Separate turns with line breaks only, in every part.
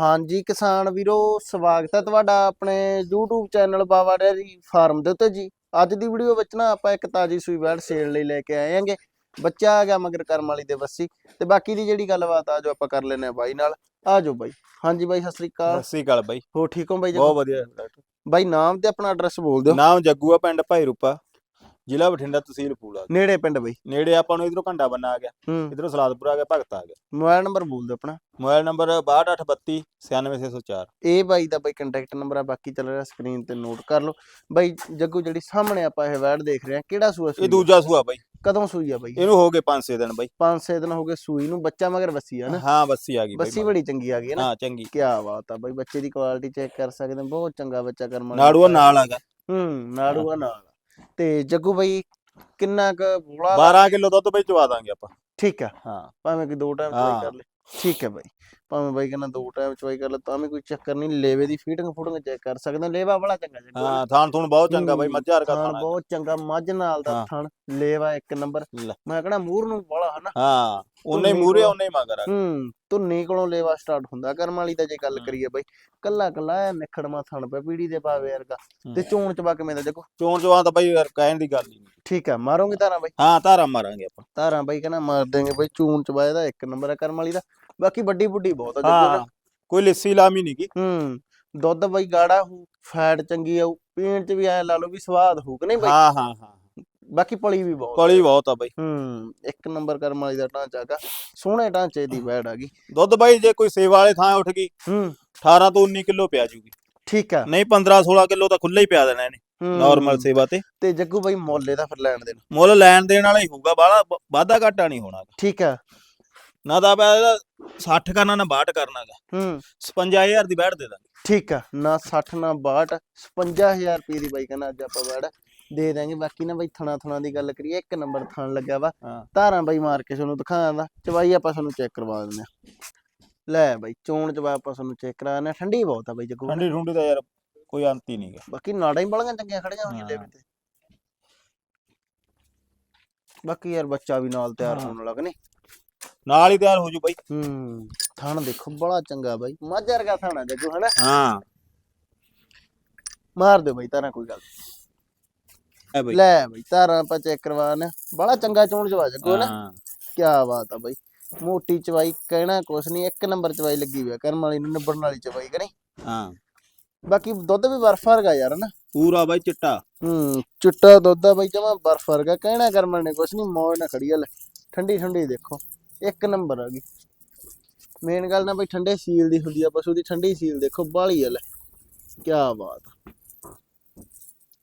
ਹਾਂਜੀ ਕਿਸਾਨ ਵੀਰੋ ਸਵਾਗਤ ਹੈ ਤੁਹਾਡਾ ਆਪਣੇ YouTube channel Bawa dairy farm ਦੇ ਉੱਤੇ ਜੀ। ਅੱਜ ਦੀ ਵੀਡੀਓ ਵਿੱਚ ਨਾ ਆਪਾਂ ਇੱਕ ਤਾਜੀ ਸੂਈ ਬੈੜ ਸੇਲ ਲਈ ਲੈ ਕੇ ਆਏ ਆਂਗੇ ਬੱਚਾ ਆ ਗਿਆ ਮਗਰ ਕਰਮ ਵਾਲੀ ਦੇ ਬੱਸੀ ਤੇ ਬਾਕੀ ਦੀ ਜਿਹੜੀ ਗੱਲਬਾਤ ਆ ਜੋ ਆਪਾਂ ਕਰ ਲੈਨੇ ਆ ਬਾਈ ਨਾਲ ਆ ਜਾਓ ਬਾਈ। ਹਾਂਜੀ ਬਾਈ ਸਤਿ ਸ੍ਰੀ ਅਕਾਲ।
ਸਤਿ ਸ੍ਰੀ ਅਕਾਲ ਬਾਈ।
ਹੋ ਠੀਕ ਹੋ ਬਾਈ ਜੀ?
ਬਹੁਤ ਵਧੀਆ। ਡਾਕਟਰ
ਬਾਈ ਨਾਮ ਤੇ ਆਪਣਾ ਐਡਰੈਸ ਬੋਲ ਦਿਓ।
ਨਾਮ ਜੱਗੂ ਆ ਪਿੰਡ ਭਾਈ ਰੂਪਾ। ਜ਼ਿਲ੍ਹਾ ਬਠਿੰਡਾ ਤਹਿਸੀਲ ਪੂਲਾ
ਨੇੜੇ ਪਿੰਡ ਬਾਈ।
ਨੇੜੇ ਆਪਾਂ ਨੂੰ ਇਧਰੋਂ ਘੰਟਾ ਬੰਨਾ ਆ ਗਿਆ।
ਹੂੰ।
ਇਧਰੋਂ ਸਲਾਦਪੁਰ ਆ ਗਿਆ ਭਗਤ ਆ ਗਿਆ।
ਮੋਬਾਈਲ ਨੰਬਰ ਬੋਲ ਦਿਓ ਆਪਣਾ।
ਮੋਬਾਈਲ ਨੰਬਰ 6238 96604
ਇਹ ਬਾਈ ਦਾ ਬਾਈ ਕੰਟੈਕਟ ਨੰਬਰ ਆ ਬਾਕੀ ਚੱਲ ਰਿਹਾ ਸਕਰੀਨ ਤੇ ਨੋਟ ਕਰ ਲਓ। ਬਾਈ ਜੱਗੂ ਜਿਹੜੀ ਸਾਹਮਣੇ ਆਪਾਂ ਇਹ ਵੈੜ ਦੇਖ ਰਹੇ ਆ ਕਿਹੜਾ ਸੂਆ
ਇਹ
ਸੂਈ? ਆ?
ਦੂਜਾ ਸੂਆ ਬਾਈ।
ਕਦੋਂ ਸੂਈ ਆ ਬਾਈ?
ਇਹਨੂੰ ਹੋ ਗਏ 5-6 ਦਿਨ ਬਾਈ।
5-6 ਦਿਨ ਹੋ ਗਏ ਸੂਈ ਨੂੰ ਬੱਚਾ ਮਗਰ ਬੱਸੀ ਆ ਨਾ।
ਹਾਂ ਬੱਸੀ ਆ ਗਈ
ਬੱਸੀ
ਬਾਈ
ਬੜੀ ਚੰਗੀ ਆ ਗਈ ਨਾ।
ਹਾਂ ਚੰਗੀ।
ਕੀ ਬਾਤ ਆ ਬਾਈ ਬੱਚੇ ਦੀ ਕੁਆਲਿਟੀ ਚੈੱਕ ਕਰ ਸਕਦੇ ਬਹੁਤ ਚੰਗਾ ਬੱਚਾ ਕਰਮ
ਨਾੜੂਆ ਨਾਲ ਆ ਗਿਆ।
ਹੂੰ ਨਾੜੂਆ ਨਾਲ ਤੇ ਜੱਗੂ ਬਾਈ ਕਿੰਨਾ ਕ ਬੋਲਾ
12 ਕਿਲੋ ਦੁੱਧ ਬਾਈ ਚਵਾ ਦਾਂਗੇ ਆਪਾਂ।
ਠੀਕ ਆ।
ਹਾਂ।
ਭਾਵੇਂ ਕਿ ਦੋ ਟਾਈਮ। ਕਰ ਲੈ। ਠੀਕ ਹੈ ਬਾਈ। ਭਾਵੇਂ ਬਾਈ ਕਹਿੰਦਾ ਦੋ ਟਾਈਮ ਚਵਾਈ ਕਰ ਲੈ ਤਾਂ ਵੀ ਕੋਈ ਚੱਕਰ ਨਹੀਂ ਲੇਵੇ ਦੀ ਫੀਟਿੰਗ ਫੂਟਿੰਗ ਚੈੱਕ ਕਰ ਸਕਦੇ ਲੇਵਾ ਬੜਾ ਚੰਗਾ ਜੱਗੂ
ਹਾਂ ਥਾਣ ਥੂਣ ਬਹੁਤ ਚੰਗਾ ਬਾਈ ਮੱਝਾਰ ਕਾ
ਥਣ ਬਹੁਤ ਚੰਗਾ ਮੱਝ ਨਾਲ ਦਾ। ਥਣ ਲੇਵਾ ਇੱਕ ਨੰਬਰ। ਮੈਂ ਕਹਣਾ ਮੂਰ ਨੂੰ ਬੜਾ ਹਨਾ
ਹਾਂ ਉਹਨੇ ਮੂਰੇ ਉਹਨੇ ਹੀ ਮਗਰ
ਹੂੰ ਧੁੰਨੀ ਕੋਲੋਂ ਲੇਵਾ ਸਟਾਰਟ ਹੁੰਦਾ। ਕਰਮ ਵਾਲੀ ਦਾ ਜੇ ਗੱਲ। ਕਰੀਏ ਬਾਈ ਕੱਲਾ ਕੱਲਾ ਐ ਨਿਖੜਮਾ ਥਣ ਪਿਆ ਪੀੜੀ ਦੇ ਪਾਵੇ ਵਰਗਾ। ਤੇ। ਚੋਣ ਚਬਾ ਕਿਵੇਂ ਦਾ ਜੱਗੂ
ਚੋਣ ਚਵਾ ਤਾਂ ਬਾਈ ਯਾਰ ਕਹਿਣ ਦੀ ਗੱਲ ਹੀ ਨਹੀਂ
ਠੀਕ ਆ ਮਾਰੋਗੇ ਧਾਰਾਂ ਬਾਈ?
ਹਾਂ ਧਾਰਾ ਮਾਰਾਂਗੇ ਆਪਾਂ।
ਧਾਰਾਂ ਬਾਈ ਕਹਿੰਦਾ ਮਾਰ ਦੇਂਗੇ ਬਾਈ ਚੂਨ ਚਬਾਏ ਦਾ ਇੱਕ ਨੰਬਰ ਆ ਕਰਮ ਵਾਲੀ ਦਾ। ਬਾਕੀ ਵੱਡੀ ਬੁੱਢੀ ਬਹੁਤ ਆ ਜੱਗੂ
ਹਾਂ
ਨਾ
ਕੋਈ ਲਿੱਸੀ ਲਾਮੀ ਨਹੀਂ ਗੀ
ਹੂੰ ਦੁੱਧ ਬਾਈ ਗਾੜਾ ਹੋ ਫੈਟ ਚੰਗੀ ਆਊ ਪੀਣ ਚ ਵੀ ਐ ਲਾ ਲਓ ਵੀ ਸਵਾਦ ਹੋਊ ਕਿ ਨਹੀਂ ਬਾਈ?
ਹਾਂ ਹਾਂ ਹਾਂ।
ਬਾਕੀ ਪਲੀ ਵੀ ਬਹੁਤ।
ਪਲੀ ਬਹੁਤ ਆ ਬਾਈ।
ਹੂੰ ਇੱਕ ਨੰਬਰ ਕਰਮ ਵਾਲੀ ਦਾ ਢਾਂਚਾ ਹੈਗਾ। ਸੋਹਣੇ ਢਾਂਚੇ ਦੀ ਵੈੜ ਆ ਗਈ।
ਦੁੱਧ ਬਾਈ ਜੇ ਕੋਈ ਸੇਵਾ ਵਾਲੇ ਥਾਂ ਉੱਠ ਗਈ
ਹੂੰ।
18 ਤੋਂ 19 ਕਿਲੋ ਪਿਆ ਜੂਗੀ।
ਠੀਕ ਆ।
ਨਹੀਂ 15 16 ਕਿਲੋ ਤਾਂ ਖੁੱਲਾ ਹੀ ਪਿਆ ਦੇਣਾ ਇਹਨੇ।
ਹੂੰ।
ਨਾਰਮਲ ਸੇਵਾ ਤੇ।
ਤੇ ਜੱਗੂ ਬਾਈ ਮੁੱਲ ਇਹਦਾ ਫਿਰ ਲੈਣ ਦੇਣ?
ਮੁੱਲ ਲੈਣ ਦੇਣ ਵਾਲਾ ਹੀ ਹੋਊਗਾ ਬਾਹਲਾ ਵਾਧਾ ਘਾਟਾ ਨਹੀਂ ਹੋਣਾ
ਠੀਕ ਆ।
ਨਾ ਤਾਂ ਆਪਾਂ ਇਹਦਾ 60 ਕਰਨਾ ਨਾ 62 ਕਰਨਾਗਾ
ਹੂੰ।
55000 ਦੀ ਬੈਠ ਦੇ ਦਾਂਗੇ।
ਠੀਕ ਆ ਨਾ 60 ਨਾ 62 55000 ਰੁਪਏ ਦੀ ਬਾਈ ਕਹਿੰਦਾ ਅੱਜ ਆਪਾਂ ਵੈੜ ਦੇ ਦਾਂਗੇ ਬਾਕੀ ਨਾ ਬਾਈ ਥਣਾ ਥਣਾ ਦੀ ਗੱਲ ਕਰੀਏ ਇੱਕ ਨੰਬਰ ਥਣ ਲੱਗਿਆ ਵਾ। ਧਾਰਾਂ ਬਾਈ ਮਾਰ ਕੇ ਤੁਹਾਨੂੰ ਦਿਖਾਉਂਦਾ ਚਵਾਈ ਆਪਾਂ ਤੁਹਾਨੂੰ ਚੈੱਕ ਕਰਵਾ ਦਿੰਦੇ ਆ ਲੈ ਬਾਈ ਚੋਣ ਚਵਾ ਆਪਾਂ ਤੁਹਾਨੂੰ ਚੈੱਕ ਕਰਾਣਾ ਠੰਡੀ ਬਹੁਤ ਆ ਬਾਈ ਜੱਗੂ।
ਠੰਡੀ ਠੁੰਡੀ ਦਾ ਯਾਰ ਕੋਈ ਅੰਤ ਹੀ ਨਹੀਂਗਾ
ਬਾਕੀ ਨਾੜਾਂ ਹੀ ਬੜੀਆਂ ਚੰਗੀਆਂ ਖੜੀਆਂ ਹੋਈਆਂ
ਹਾਂ।
ਤੇ। ਬਾਕੀ ਯਾਰ ਬੱਚਾ ਵੀ ਨਾਲ ਤਿਆਰ। ਹੋਣ ਵਾਲਾ ਕਿ ਨਹੀਂ
ਨਾਲ ਹੀ ਤਿਆਰ ਹੋ ਜੂ ਬਾਈ।
ਹੂੰ ਥਣ ਦੇਖੋ ਬੜਾ ਚੰਗਾ ਬਾਈ। ਮੱਝ ਵਰਗਾ ਥਣ ਜੱਗੂ ਹਨਾ?
ਹਾਂ।
ਮਾਰ ਦਿਓ ਬਾਈ ਤਾਰਾਂ ਕੋਈ ਗੱਲ ਨੀ।
ਐ ਬਾਈ
ਲੈ ਬਾਈ ਤਾਰਾਂ ਆਪਾਂ ਚੈੱਕ ਕਰਵਾਣਾ ਬੜਾ ਚੰਗਾ ਚੋਣ ਚਵਾ ਜੱਗੂ ਨਾ ਕੀ ਬਾਤ ਆ ਬਾਈ। ਮੋਟੀ ਚਵਾਈ ਕਹਿਣਾ ਕੁਛ ਨਹੀਂ ਇੱਕ ਨੰਬਰ ਚਵਾਈ ਲੱਗੀ ਹੋਈ ਆ। ਕਰਮ ਵਾਲੀ ਨੂੰ ਨਿਬੜਨ ਵਾਲੀ ਚਵਾਈ ਕਿ ਨਹੀਂ?
ਹਾਂ।
ਬਾਕੀ ਦੁੱਧ ਵੀ ਬਰਫ ਵਰਗਾ ਯਾਰ ਨਾ
ਪੂਰਾ ਬਾਈ ਚਿੱਟਾ।
ਹੂੰ ਚਿੱਟਾ ਦੁੱਧ ਆ ਬਾਈ ਜਮਾ ਬਰਫ ਵਰਗਾ। ਕਹਿਣਾ ਕਰਮ ਨੇ ਕੁਛ ਨਹੀਂ ਮੌਜ ਨਾ ਖੜੀ ਆ ਲੈ। ਠੰਡੀ ਠੰਡੀ ਦੇਖੋ ਇੱਕ ਨੰਬਰ ਆ ਗਈ। ਮੇਨ ਗੱਲ ਨਾ ਬਾਈ ਠੰਡੇ ਸੀਲ ਦੀ ਹੁੰਦੀ ਆ ਪਸ਼ੂ ਦੀ ਠੰਡੀ ਸੀਲ ਦੇਖੋ ਬਾਲੀ ਆ ਲੈ। ਕੀ ਬਾਤ।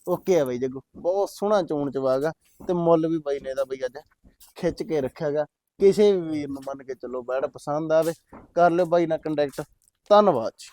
ਓਕੇ ਆ ਬਾਈ ਜੱਗੂ ਬਹੁਤ ਸੋਹਣਾ ਚੋਣ ਚਵਾਗਾ ਤੇ ਮੁੱਲ ਵੀ ਬਾਈ ਨੇ ਇਹਦਾ ਬਈ ਅੱਜ ਖਿੱਚ ਕੇ ਰੱਖਿਆਗਾ। ਕਿਸੇ ਵੀ ਵੀਰ ਨੂੰ ਮੰਨ ਕੇ ਚੱਲੋ ਬੈੜ ਪਸੰਦ ਆਵੇ ਕਰ ਲਿਓ ਬਾਈ ਨਾਲ ਕੰਟੈਕਟ ਧੰਨਵਾਦ ਜੀ।